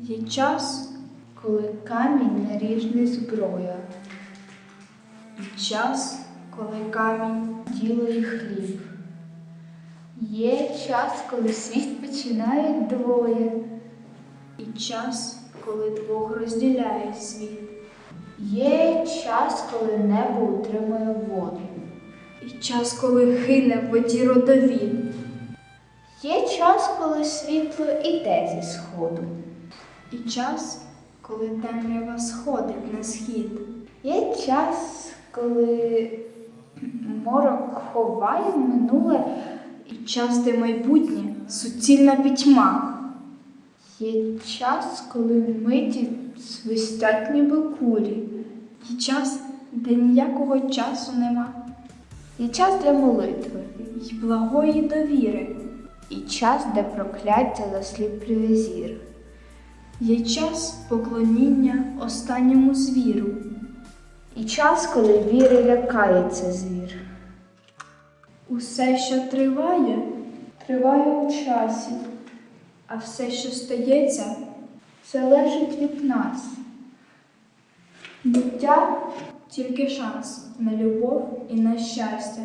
Є час, коли камінь наріжний зброя. І час, коли камінь діло і хліб. Є час, коли світ починає двоє. І час, коли двох розділяє світ. Є час, коли небо утримує воду. І час, коли хине в воді родовід. Є час, коли світло іде зі сходу. І час, коли темрява сходить на схід. Є час, коли морок ховає минуле, і час, де майбутнє суцільна пітьма. Є час, коли миті свистять ніби кулі. Є час, де ніякого часу нема. Є час для молитви і благої довіри. І час, де прокляття засліплює зір. Є час поклоніння останньому звіру. І час, коли віри лякається звір. Усе, що триває, триває у часі, а все, що стається, залежить від нас. Буття тільки шанс на любов і на щастя.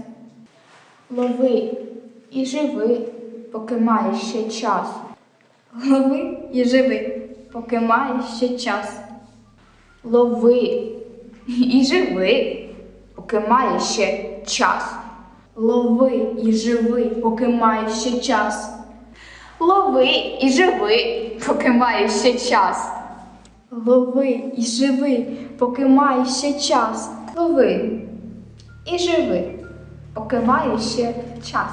Лови і живи, поки маєш ще час. Лови і живи, поки маєш ще час. Лови і живи, поки маєш ще час. Лови і живи, поки маєш ще час. Лови і живи, поки маєш ще час. Лови і живи, поки маєш ще час. Лови і живи, поки маєш ще час.